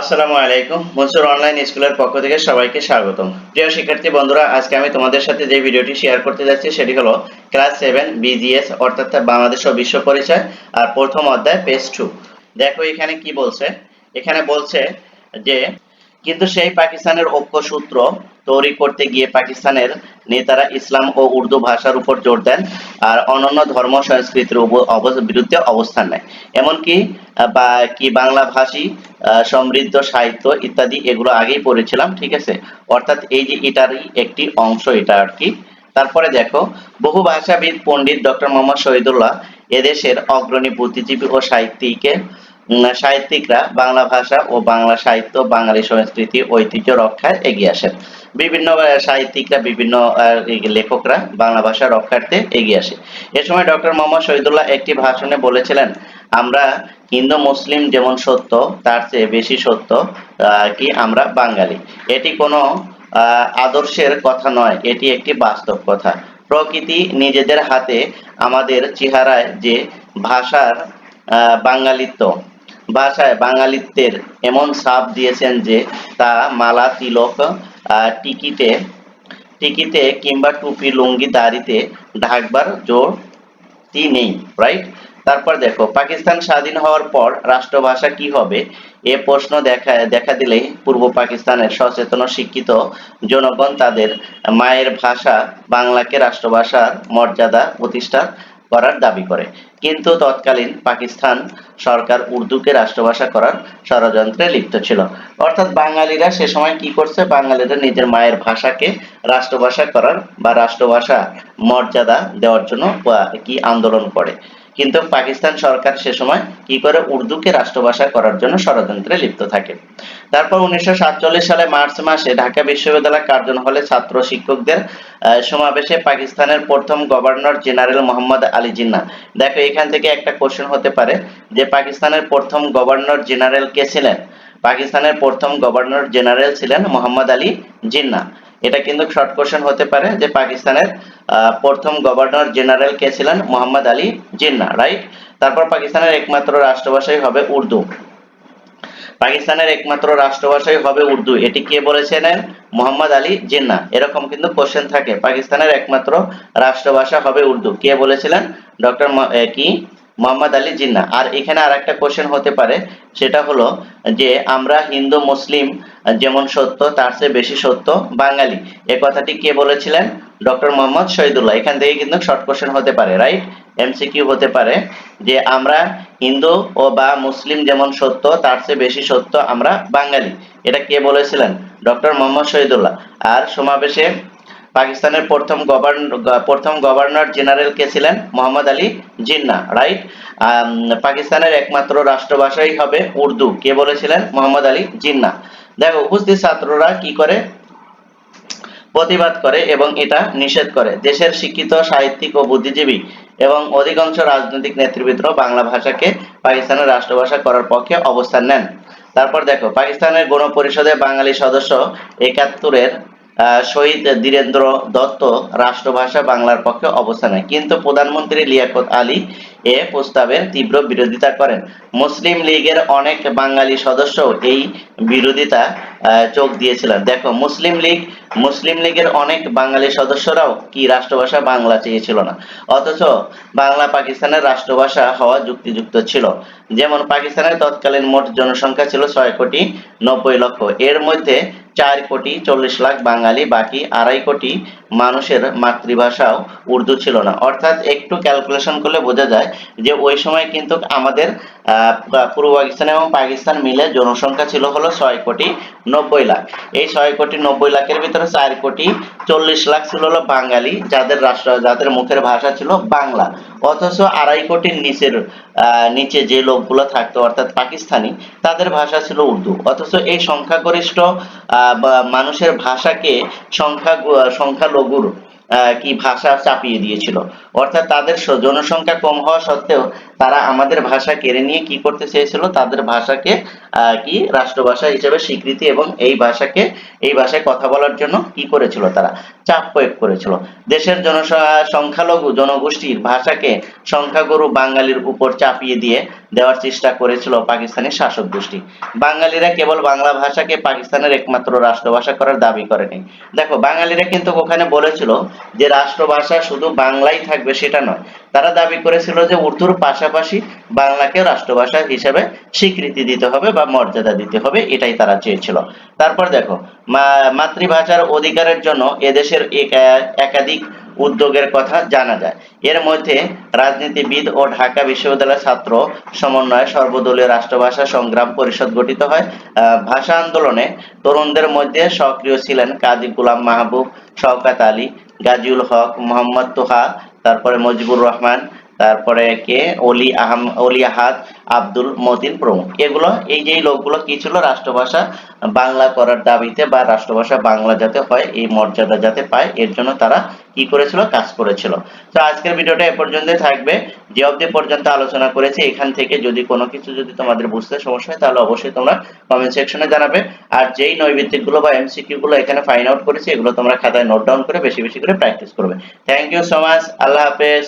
আসসালামু আলাইকুম। মনসুর অনলাইন স্কুলের পক্ষ থেকে সবাইকে স্বাগতম। প্রিয় শিক্ষার্থী বন্ধুরা, আজকে আমি তোমাদের সাথে যে ভিডিওটি শেয়ার করতে যাচ্ছি, সেটি হলো ক্লাস সেভেন বিজিএস অর্থাৎ বাংলাদেশ ও বিশ্ব পরিচয়, আর প্রথম অধ্যায় পেজ টু দেখো এখানে কি বলছে? এখানে বলছে যে, কিন্তু সেই পাকিস্তানের ঐক্য সূত্র তৈরি করতে গিয়ে পাকিস্তানের নেতারা ইসলাম ও উর্দু ভাষার উপর জোর দেন। আর অন্যান্য ধর্ম, সংস্কৃতির বিরুদ্ধে অবস্থান নেয়। এমনকি বা কি বাংলা ভাষী সমৃদ্ধ সাহিত্য ইত্যাদি এগুলো আগেই পড়েছিলাম, ঠিক আছে? অর্থাৎ এই যে এটারই একটি অংশ, এটা আর কি। তারপরে দেখো, বহু ভাষাবিদ, পণ্ডিত ডক্টর মোহাম্মদ শহীদুল্লাহ এদেশের অগ্রণী বুদ্ধিজীবী ও সাহিত্যিকের সাহিত্যিকরা বাংলা ভাষা ও বাংলা সাহিত্য, বাঙালি সংস্কৃতি, ঐতিহ্য রক্ষায় এগিয়ে আসেন। বিভিন্ন সাহিত্যিকরা, বিভিন্ন লেখকরা বাংলা ভাষা রক্ষার্থে এগিয়ে আসে। এ সময় ডক্টর মোহাম্মদ শহীদুল্লাহ একটি ভাষণে বলেছিলেন, আমরা হিন্দু, মুসলিম যেমন সত্য, তার চেয়ে বেশি সত্য কি আমরা বাঙালি? এটি কোনো আদর্শের কথা নয়, এটি একটি বাস্তব কথা। প্রকৃতি নিজেদের হাতে আমাদের চেহারায় যে ভাষার বাঙালিত্ব ভাষায় বাঙালিত্বের এমন ছাপ দিয়েছেন যে তা মালা, তিলক টিকিটে টিকিতে কিংবা টুপি, লুঙ্গি, দাড়িতে ঢাকবার জোরটি নেই রাইট তারপর দেখো, পাকিস্তান স্বাধীন হওয়ার পর রাষ্ট্রভাষা কি হবে? এ প্রশ্ন দেখা দেখা দিলেই পূর্ব পাকিস্তানের সচেতন শিক্ষিত জনগণ তাদের মায়ের ভাষা, বাংলাকে রাষ্ট্রভাষার মর্যাদা প্রতিষ্ঠা করার দাবি করে। কিন্তু তৎকালীন পাকিস্তান সরকার উর্দুকে রাষ্ট্রভাষা করার ষড়যন্ত্রে লিপ্ত ছিল। অর্থাৎ বাঙালিরা সে সময় কি করছে? বাঙালিরা নিজের মায়ের ভাষাকে রাষ্ট্রভাষা করার বা রাষ্ট্রভাষা মর্যাদা দেওয়ার জন্য কি আন্দোলন করে। কিন্তু পাকিস্তান সরকার সে সময় কি করে উর্দুকে রাষ্ট্রভাষা করার জন্য ষড়যন্ত্রে লিপ্ত থাকে। তারপর উনিশশো সাতচল্লিশ সালে মার্চ মাসে ঢাকা বিশ্ববিদ্যালয় কার্জন হলে ছাত্র শিক্ষকদের সমাবেশে পাকিস্তানের প্রথম গভর্নর জেনারেল মোহাম্মদ আলী জিন্না দেখো, এখান থেকে একটা কোশ্চেন হতে পারে যে পাকিস্তানের প্রথম গভর্নর জেনারেল কে ছিলেন? পাকিস্তানের প্রথম গভর্নর জেনারেল ছিলেন মোহাম্মদ আলী জিন্না এটা কিন্তু শর্ট কোশ্চেন হতে পারে যে পাকিস্তানের প্রথম গভর্নর জেনারেল কে ছিলেন মোহাম্মদ আলী জিন্না রাইট তারপর পাকিস্তানের একমাত্র রাষ্ট্রভাষাই হবে উর্দু। পাকিস্তানের একমাত্র রাষ্ট্রভাষাই হবে উর্দু। এটি কে বলেছেন মোহাম্মদ আলী জিন্না। এরকম কিন্তু কোশ্চেন থাকে। পাকিস্তানের একমাত্র রাষ্ট্রভাষা হবে উর্দু। কে বলেছিলেন? ডক্টর কি? মোহাম্মদ আলী জিন্না। আর এখানে আর একটা কোশ্চেন হতে পারে, সেটা হলো যে, আমরা হিন্দু, মুসলিম, যেমন সত্য, তার চেয়ে বেশি সত্য বাঙালি। এ কথাটি কে বলেছিলেন? ডক্টর মোহাম্মদ শহীদুল্লাহ। এখান থেকে কিন্তু শর্ট কোশ্চেন হতে পারে রাইট এমসিকিউ হতে পারে, যে, আমরা হিন্দু ও বা মুসলিম যেমন সত্য, তার চেয়ে বেশি সত্য আমরা বাঙালি। এটা কে বলেছিলেন? ডক্টর মোহাম্মদ শহীদুল্লাহ। আর সমাবেশে পাকিস্তানের প্রথম গভর্নর প্রথম গভর্নর জেনারেল কে ছিলেন? মোহাম্মদ আলী জিন্না রাইট পাকিস্তানের একমাত্র রাষ্ট্রভাষাই হবে উর্দু। কে বলেছিলেন? মোহাম্মদ আলী জিন্না দেখো, উপস্থিত ছাত্ররা কি করে? প্রতিবাদ করে এবং এটা নিষেধ করে। দেশের শিক্ষিত, সাহিত্যিক ও বুদ্ধিজীবী এবং অধিকাংশ রাজনৈতিক নেতৃবৃন্দ বাংলা ভাষাকে পাকিস্তানের রাষ্ট্রভাষা করার পক্ষে অবস্থান নেন। তারপর দেখো, পাকিস্তানের গণপরিষদে বাঙালি সদস্য একাত্তরের শহীদ ধীরেন্দ্র দত্ত রাষ্ট্রভাষা বাংলার পক্ষে অবস্থান কিন্তু প্রধানমন্ত্রী লিয়াকত আলী এ প্রস্তাবের তীব্র বিরোধিতা করেন। মুসলিম লীগের অনেক বাঙালি সদস্য এই বিরোধিতা চোখ দিয়েছিলেন। দেখো, মুসলিম লীগ, মুসলিম লীগের অনেক বাঙালি সদস্যরাও কি রাষ্ট্রভাষা বাংলা চেয়েছিল না। অথচ বাংলা পাকিস্তানের রাষ্ট্রভাষা হওয়া যুক্তিযুক্ত ছিল। যেমন পাকিস্তানের তৎকালীন মোট জনসংখ্যা ছিল ছয় কোটি নব্বই লক্ষ। এর মধ্যে চার কোটি চল্লিশ লাখ বাঙালি, বাকি আড়াই কোটি মানুষের মাতৃভাষাও উর্দু ছিল না। অর্থাৎ একটু ক্যালকুলেশন করলে বোঝা যায় যে ওই সময় কিন্তু আমাদের পূর্ব পাকিস্তান এবং পাকিস্তান মিলে জনসংখ্যা ছিল হলো ছয় কোটি নব্বই লাখ। এই ছয় কোটি নব্বই লাখের ভিতরে চার কোটি চল্লিশ লাখ ছিল হলো বাঙালি, যাদের রাষ্ট্র, যাদের মুখের ভাষা ছিল বাংলা। অথচ আড়াই কোটির নিচের নিচে যে লোকগুলো থাকতো, অর্থাৎ পাকিস্তানি, তাদের ভাষা ছিল উর্দু। অথচ এই সংখ্যাগরিষ্ঠ মানুষের ভাষাকে সংখ্যা সংখ্যালঘুর কি ভাষা চাপিয়ে দিয়েছিল। অর্থাৎ তাদের জনসংখ্যা কম হওয়া সত্ত্বেও তারা আমাদের ভাষা কেড়ে নিয়ে কি করতে চেয়েছিল? তাদের ভাষাকে কি রাষ্ট্রভাষা হিসেবে স্বীকৃতি এবং এই ভাষাকে, এই ভাষায় কথা বলার জন্য কি করেছিল তারা? চাপ প্রয়োগ করেছিল। দেশের সংখ্যালঘু জনগোষ্ঠীর ভাষাকে সংখ্যাগুরু বাঙালির উপর চাপিয়ে দিয়ে দেওয়ার চেষ্টা করেছিল পাকিস্তানি শাসক গোষ্ঠী। বাঙালিরা কেবল বাংলা ভাষাকে পাকিস্তানের একমাত্র রাষ্ট্রভাষা করার দাবি করেনি দেখো, বাঙালিরা কিন্তু ওখানে বলেছিল যে রাষ্ট্রভাষা শুধু বাংলাই থাকবে সেটা নয়। তারা দাবি করেছিল যে উর্দুর পাশাপাশি বাংলাকে রাষ্ট্রভাষা হিসেবে স্বীকৃতি দিতে হবে বা মর্যাদা দিতে হবে, এটাই তারা চেয়েছিল। তারপর দেখো মাতৃভাষার অধিকারের জন্য এদেশের একাধিক উদ্যোগের কথা জানা যায়। এর মধ্যে রাজনীতিবিদ ও ঢাকা বিশ্ববিদ্যালয়ের ছাত্র সমন্বয়ে সর্বদলীয় রাষ্ট্রভাষা সংগ্রাম পরিষদ গঠিত হয়। ভাষা আন্দোলনে তরুণদের মধ্যে সক্রিয় ছিলেন কাজী গোলাম মাহবুব, শওকাত আলী, গাজীউল হক, মোহাম্মদ তোহা তারপরে মজিবুর রহমান তারপরে কে? অলি আহম, অলি আহাদ, আব্দুল মতিন প্রমুখ। এগুলো, এই যে লোকগুলো কি ছিল? রাষ্ট্রভাষা বাংলা করার দাবিতে বা রাষ্ট্রভাষা বাংলা যাতে হয়, এই মর্যাদা যাতে পায়, এর জন্য তারা কি করেছিল? কাজ করেছিল। তো আজকের ভিডিওটা এ পর্যন্তই থাকবে। যে অবধি পর্যন্ত আলোচনা করেছি, এখান থেকে যদি কোনো কিছু যদি তোমাদের বুঝতে সমস্যা হয়, তাহলে অবশ্যই তোমরা কমেন্ট সেকশনে জানাবে। আর যেই নৈবিত্তিকগুলো বা এমসিকিউ গুলো এখানে ফাইন্ড আউট করেছি, এগুলো তোমরা খাতায় নোট ডাউন করে বেশি বেশি করে প্র্যাকটিস করবে। থ্যাংক ইউ সো মাচ আল্লাহ হাফেজ।